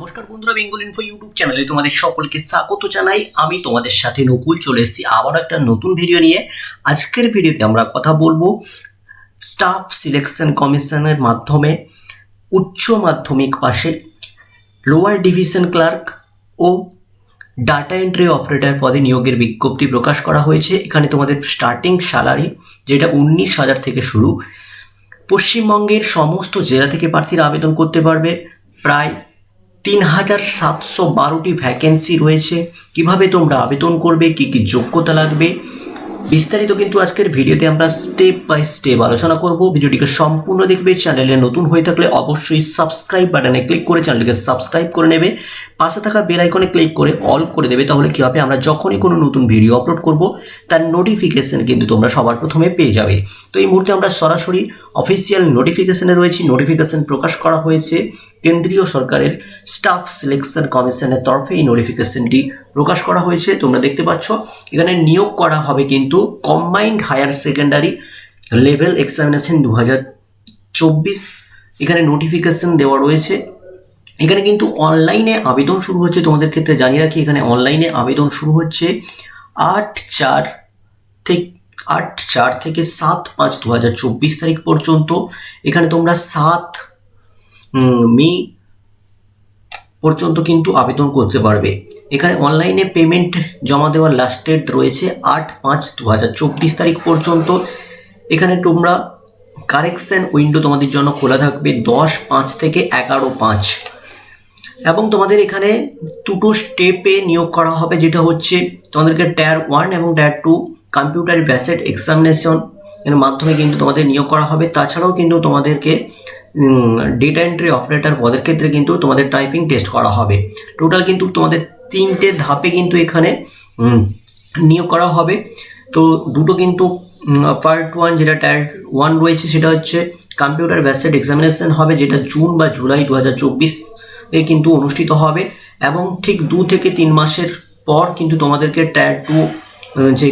নমস্কার বন্ধুরা, Bengal info YouTube চ্যানেলে তোমাদের সকলকে স্বাগত জানাই। আমি তোমাদের সাথে নকুল, চলে এসেছি আবার একটা নতুন ভিডিও নিয়ে। আজকের ভিডিওতে আমরা কথা বলব স্টাফ সিলেকশন কমিশনের মাধ্যমে, উচ্চ মাধ্যমিক পাশে লোয়ার ডিভিশন ক্লার্ক ও ডাটা এন্ট্রি অপারেটর পদে নিয়োগের বিজ্ঞপ্তি প্রকাশ করা হয়েছে। এখানে তোমাদের স্টার্টিং স্যালারি যেটা উনিশ হাজার থেকে শুরু, পশ্চিমবঙ্গের সমস্ত জেলা থেকে প্রার্থীরা আবেদন করতে পারবে। প্রায় তিন হাজার সাতশো বারোটি ভ্যাকেন্সি রয়েছে। কীভাবে তোমরা আবেদন করবে? কি কি যোগ্যতা লাগবে? বিস্তারিত কিন্তু আজকের ভিডিওতে আমরা স্টেপ বাই স্টেপ আলোচনা করব। ভিডিওটিকে সম্পূর্ণ দেখবে চ্যানেলে নতুন হয়ে থাকলে অবশ্যই সাবস্ক্রাইব বাটনে ক্লিক করে চ্যানেলটিকে সাবস্ক্রাইব করে নেবে। পাশে থাকা বেল আইকনে ক্লিক করে অল করে দেবে, তাহলে কী হবে? আমরা যখনই কোনো নতুন ভিডিও আপলোড করব, তার নোটিফিকেশান কিন্তু তোমরা সবার প্রথমে পেয়ে যাবে। তো এই মুহূর্তে আমরা সরাসরি অফিসিয়াল নোটিফিকেশানে রয়েছি। নোটিফিকেশান প্রকাশ করা হয়েছে। কেন্দ্রীয় সরকারের স্টাফ সিলেকশন কমিশনের তরফে এই নোটিফিকেশনটি প্রকাশ করা হয়েছে। তোমরা দেখতে পাচ্ছ, এখানে নিয়োগ করা হবে কিন্তু combined higher secondary level examination দু হাজার চব্বিশ। এখানে নোটিফিকেশন দেওয়া রয়েছে। এখানে কিন্তু অনলাইনে আবেদন শুরু হচ্ছে, তোমাদের ক্ষেত্রে জানিয়ে রাখি, এখানে অনলাইনে আবেদন শুরু হচ্ছে আট চার থেকে, আট চার থেকে সাত পাঁচ দু হাজার চব্বিশ তারিখ পর্যন্ত। এখানে তোমরা সাত মে পর্যন্ত কিন্তু আবেদন করতে পারবে। এখানে অনলাইনে পেমেন্ট জমা দেওয়ার লাস্ট ডেট রয়েছে আট পাঁচ দু হাজার চব্বিশ তারিখ পর্যন্ত। এখানে তোমরা কারেকশন উইন্ডো তোমাদের জন্য খোলা থাকবে দশ পাঁচ থেকে এগারো পাঁচ। এবং তোমাদের এখানে দুটো স্টেপে নিয়োগ করা হবে, যেটা হচ্ছে তোমাদেরকে টায়ার ওয়ান এবং tier two computer based examination এর মাধ্যমে কিন্তু তোমাদের নিয়োগ করা হবে। তাছাড়াও কিন্তু তোমাদেরকে ডেটা এন্ট্রি অপারেটর পদের ক্ষেত্রে কিন্তু তোমাদের টাইপিং টেস্ট করা হবে। টোটাল কিন্তু তোমাদের তিনটে ধাপে কিন্তু এখানে নিয়োগ করা হবে। তো দুটো কিন্তু পার্ট ওয়ান যেটা টায়ার ওয়ান রয়েছে সেটা হচ্ছে কম্পিউটার বেসেড এক্সামিনেশন হবে, যেটা জুন বা জুলাই দু হাজার চব্বিশ কিন্তু অনুষ্ঠিত হবে এবং ঠিক দু থেকে তিন মাসের পর কিন্তু তোমাদেরকে টায়ার টু যে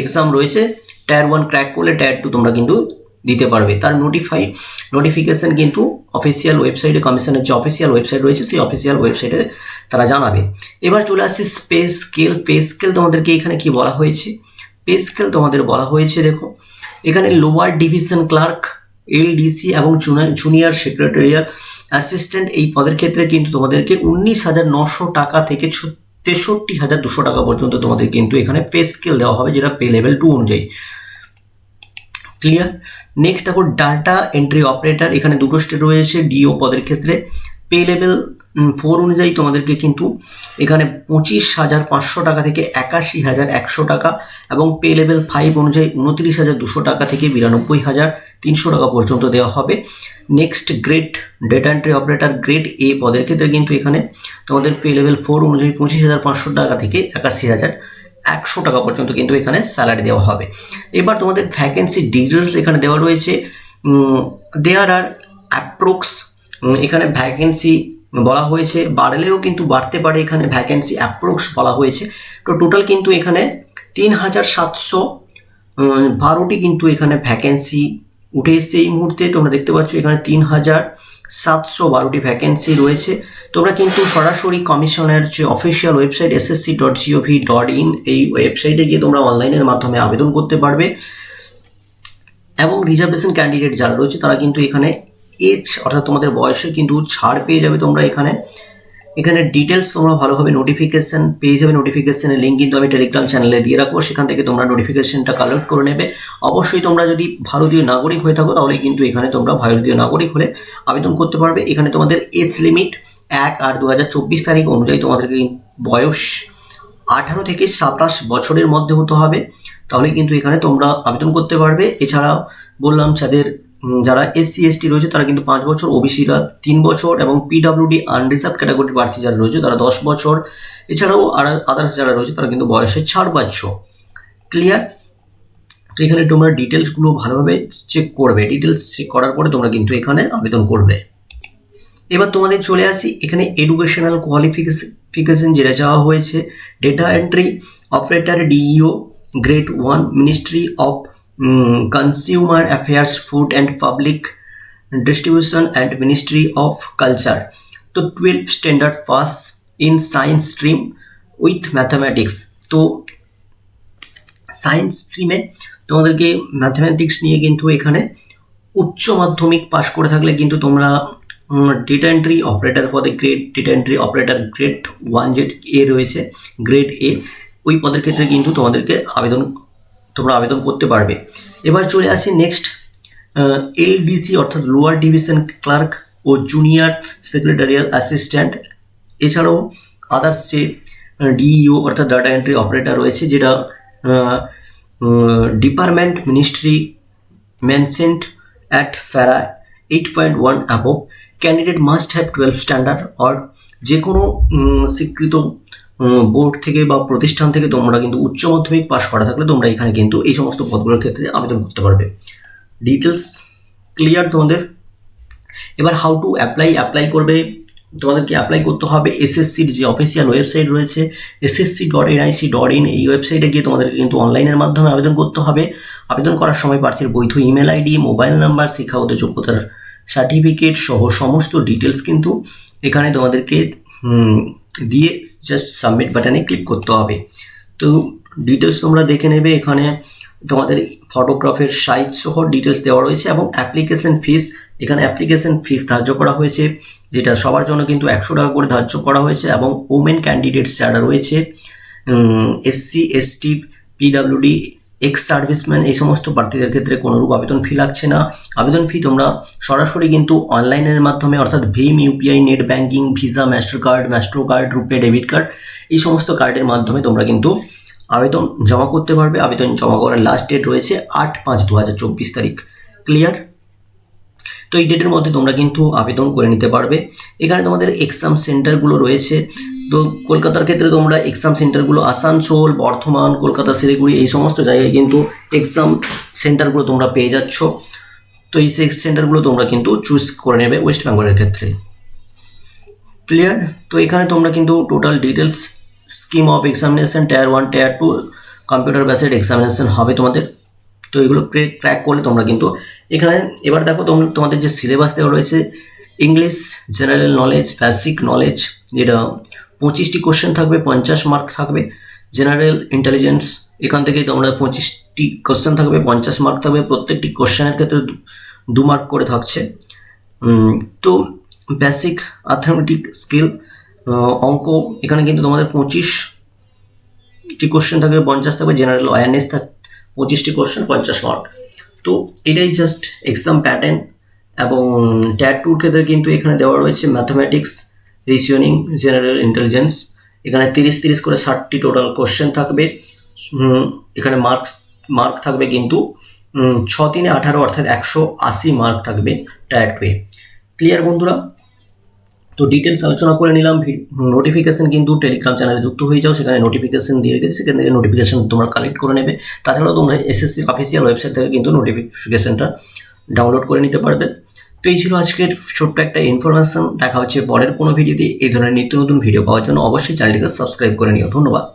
এক্সাম রয়েছে টায়ার ওয়ান ক্র্যাক করলে টায়ার টু তোমরা কিন্তু দিতে পারবে। তার নোটিফাই নোটিফিকেশন কিন্তু অফিসিয়াল ওয়েবসাইটে কমিশনের যে অফিসিয়াল ওয়েবসাইট রয়েছে, সেই অফিসিয়াল ওয়েবসাইটে তারা জানাবে। এবার চলে আসছে পে স্কেল পে স্কেল তোমাদেরকে এখানে কি বলা হয়েছে? পে স্কেল তোমাদের বলা হয়েছে, দেখো, এখানে লোয়ার ডিভিশন ক্লার্ক এলডিসি এবং জুনিয়র সেক্রেটারিয়াল অ্যাসিস্ট্যান্ট এই পদের ক্ষেত্রে কিন্তু তোমাদেরকে উনিশ হাজার নশো টাকা থেকে তেষট্টি হাজার দুশো টাকা পর্যন্ত তোমাদের কিন্তু এখানে পে স্কেল দেওয়া হবে, যেটা পে লেভেল টু অনুযায়ী। ক্লিয়ার নেক্সট দেখো ডাটা এন্ট্রি অপারেটর এখানে দুটো স্টেট রয়েছে ডিও পদের ক্ষেত্রে। পে লেভেল ফোর অনুযায়ী তোমাদেরকে কিন্তু এখানে পঁচিশ হাজার পাঁচশো টাকা থেকে একাশি হাজার একশো টাকা এবং পে লেভেল ফাইভ অনুযায়ী উনত্রিশ হাজার দুশো টাকা থেকে বিরানব্বই হাজার তিনশো টাকা পর্যন্ত দেওয়া হবে। Next grade data entry operator grade A পদের ক্ষেত্রে কিন্তু এখানে তোমাদের পে লেভেল ফোর অনুযায়ী পঁচিশ হাজার পাঁচশো টাকা থেকে একাশি হাজার একশো টাকা পর্যন্ত কিন্তু এখানে স্যালারি দেওয়া হবে। এবার তোমাদের ভ্যাকেন্সি ডিটেলস এখানে দেওয়া রয়েছে। দেয়ার আর অ্যাপ্রোক্স এখানে ভ্যাকেন্সি বলা হয়েছে, বাড়লেও কিন্তু বাড়তে পারে এখানে ভ্যাকেন্সি অ্যাপ্রোক্স বলা হয়েছে। তো টোটাল কিন্তু এখানে তিন হাজার সাতশো বারোটি কিন্তু এখানে ভ্যাকেন্সি উঠে এসছে এই মুহূর্তে। তোমরা দেখতে পাচ্ছ এখানে তিন হাজার সাতশো বারোটি ভ্যাকেন্সি রয়েছে। তোমরা কিন্তু সরাসরি কমিশনের যে official website SSC dot GOV dot in এই ওয়েবসাইটে গিয়ে তোমরা অনলাইনের মাধ্যমে আবেদন করতে পারবে। এবং রিজার্ভেশন ক্যান্ডিডেট যারা রয়েছে, তারা কিন্তু এখানে এজ অর্থাৎ তোমাদের বয়সে কিন্তু ছাড় পেয়ে যাবে তোমরা এখানে। এখানে ডিটেলস তোমরা ভালোভাবে নোটিফিকেশন পেয়ে যাবে। নোটিফিকেশনের লিঙ্ক কিন্তু আমি টেলিগ্রাম চ্যানেলে দিয়ে রাখব। সেখান থেকে তোমরা নোটিফিকেশনটা কালেক্ট করে নেবে। অবশ্যই তোমরা যদি ভারতীয় নাগরিক হয়ে থাকো, তাহলে কিন্তু এখানে তোমরা ভারতীয় নাগরিক হলে আবেদন করতে পারবে। এখানে তোমাদের এজ লিমিট এক আর দু হাজার চব্বিশ তারিখ অনুযায়ী তোমাদেরকে বয়স আঠারো থেকে সাতাশ বছরের মধ্যে হতে হবে। তাহলে কিন্তু এখানে তোমরা আবেদন করতে পারবে। এছাড়া বললাম, যাদের যারা এসসি এসটি রয়েছে, তারা কিন্তু পাঁচ বছর ওবিসিরা তিন বছর এবং পিডাব্লিউডি আনরিজার্ভ ক্যাটাগরির প্রার্থী যারা রয়েছে, তারা দশ বছর। এছাড়াও আর আদার্স যারা রয়েছে, তারা কিন্তু বয়সে ছাড় পাচ্ছ ক্লিয়ার তো এখানে তোমরা ডিটেলসগুলো ভালোভাবে চেক করবে। ডিটেলস চেক করার পরে তোমরা কিন্তু এখানে আবেদন করবে। এবার তোমাদের চলে আসি, এখানে এডুকেশনাল কোয়ালিফিকেশন যেটা চাওয়া হয়েছে data entry operator DEO grade one ministry of consumer affairs food and public distribution and ministry of culture তো twelve standard pass in science stream with mathematics তো সায়েন্স স্ট্রিমে তোমাদেরকে ম্যাথামেটিক্স নিয়ে কিন্তু এখানে উচ্চ মাধ্যমিক পাশ করে থাকলে কিন্তু তোমরা ডেটা এন্ট্রি অপারেটর পদে grade data entry operator grade one Z A রয়েছে গ্রেড এ ওই পদের ক্ষেত্রে কিন্তু তোমাদেরকে আবেদন তোমরা আবেদন করতে পারবে। এবার চলে আসি নেক্সট এলডিসি অর্থাৎ লোয়ার ডিভিশন ক্লার্ক ও জুনিয়র সেক্রেটারিয়াল অ্যাসিস্ট্যান্ট এছাড়াও আদার্স যে ডিইও অর্থাৎ ডাটা এন্ট্রি অপারেটর রয়েছে, যেটা department ministry mentioned at para eight point one above candidate must have twelve standard or যে কোনো স্বীকৃত বোর্ড থেকে বা প্রতিষ্ঠান থেকে তোমরা কিন্তু উচ্চ মাধ্যমিক পাশ করা থাকলে তোমরা এখানে কিন্তু এই সমস্ত পদগুলোর ক্ষেত্রে আবেদন করতে পারবে। ডিটেলস ক্লিয়ার তোমাদের? এবার হাউ টু অ্যাপ্লাই অ্যাপ্লাই করবে। তোমাদেরকে অ্যাপ্লাই করতে হবে এসএসসির যে অফিসিয়াল ওয়েবসাইট রয়েছে SSC dot NIC dot in এই ওয়েবসাইটে গিয়ে তোমাদেরকে কিন্তু অনলাইনের মাধ্যমে আবেদন করতে হবে। আবেদন করার সময় প্রার্থীর বৈধ ইমেল আইডি মোবাইল নাম্বার শিক্ষাগত যোগ্যতার সার্টিফিকেট সহ সমস্ত ডিটেলস কিন্তু এখানে তোমাদেরকে দিয়ে জাস্ট সাবমিট বাটনে ক্লিক করতে হবে। তো ডিটেলস তোমরা দেখে নেবে এখানে তোমাদের ফটোগ্রাফের সাইজ সহ ডিটেলস দেওয়া রয়েছে এবং অ্যাপ্লিকেশন ফিস এখানে অ্যাপ্লিকেশন ফিস ধার্য করা হয়েছে, যেটা সবার জন্য কিন্তু একশো টাকা করে ধার্য করা হয়েছে এবং ওমেন ক্যান্ডিডেটস যারা রয়েছে SC ST PWD ex serviceman এই সমস্ত প্রার্থীদের ক্ষেত্রে কোনোরূপ আবেদন ফি লাগছে না। আবেদন ফি তোমরা সরাসরি কিন্তু অনলাইনের মাধ্যমে অর্থাৎ Bhim UPI net banking Visa master card master card RuPay debit card এই সমস্ত কার্ডের মাধ্যমে তোমরা কিন্তু আবেদন জমা করতে পারবে। আবেদন জমা করার লাস্ট ডেট রয়েছে আট পাঁচ দু হাজার চব্বিশ তারিখ। ক্লিয়ার তো এই ডেটের মধ্যে তোমরা কিন্তু আবেদন করে নিতে পারবে। এখানে তোমাদের এক্সাম সেন্টারগুলো রয়েছে। তো কলকাতার ক্ষেত্রে তোমরা এক্সাম সেন্টারগুলো আসানসোল, বর্ধমান, কলকাতা, শিলিগুড়ি এই সমস্ত জায়গায় কিন্তু এক্সাম সেন্টারগুলো তোমরা পেয়ে যাচ্ছ। তো এই সেক্স সেন্টারগুলো তোমরা কিন্তু চুজ করে নেবে ওয়েস্ট বেঙ্গলের ক্ষেত্রে। ক্লিয়ার তো এখানে তোমরা কিন্তু total details scheme of examination tier one tier two computer based examination হবে তোমাদের। তো এগুলো ট্র্যাক করলে তোমরা কিন্তু এখানে এবার দেখো তোমরা তোমাদের যে সিলেবাস দেওয়া রয়েছে English general knowledge basic knowledge যেটা পঁচিশটি কোশ্চেন থাকবে, পঞ্চাশ মার্ক থাকবে। জেনারেল ইন্টেলিজেন্স এখান থেকে তোমরা পঁচিশটি কোশ্চেন থাকবে, পঞ্চাশ মার্ক থাকবে। প্রত্যেকটি কোশ্চেনের ক্ষেত্রে দু- মার্ক করে থাকছে। তো বেসিক অ্যাথমেটিক স্কিল অঙ্ক, এখানে কিন্তু তোমাদের পঁচিশটি কোশ্চেন থাকবে, পঞ্চাশ থাকবে জেনারেল অ্যাওয়ারনেস থাক, পঁচিশটি কোশ্চেন পঞ্চাশ মার্ক তো এটাই জাস্ট এক্সাম প্যাটার্ন এবং ট্যাট টুর ক্ষেত্রে কিন্তু এখানে দেওয়া রয়েছে ম্যাথামেটিক্স রিজনিং জেনারেল ইন্টেলিজেন্স এখানে তিরিশ তিরিশ করে ষাটটি টোটাল কোশ্চেন থাকবে। এখানে মার্কস মার্ক থাকবে কিন্তু ছ তিনে আঠারো অর্থাৎ একশো আশি মার্ক থাকবে ট্যাট টুয়ে ক্লিয়ার বন্ধুরা? তো ডিটেলস আলোচনা করে নিলাম। নোটিফিকেশন কিন্তু টেলিগ্রাম চ্যানেলে যুক্ত হয়ে যাও। সেখানে নোটিফিকেশন দিয়ে রেখেছি সেখান থেকে নোটিফিকেশন তোমরা কালেক্ট করে নেবে। তাছাড়াও তোমরা এসএসসি অফিসিয়াল ওয়েবসাইট থেকে কিন্তু নোটিফিকেশনটা ডাউনলোড করে নিতে পারবে। তো এই ছিল আজকের ছোট্ট একটা ইনফরমেশন দেখা হচ্ছে পরের কোনো ভিডিওতে। এই ধরনের নিত্য নতুন ভিডিও পাওয়ার জন্য অবশ্যই চ্যানেলটিকে সাবস্ক্রাইব করে নিও। ধন্যবাদ।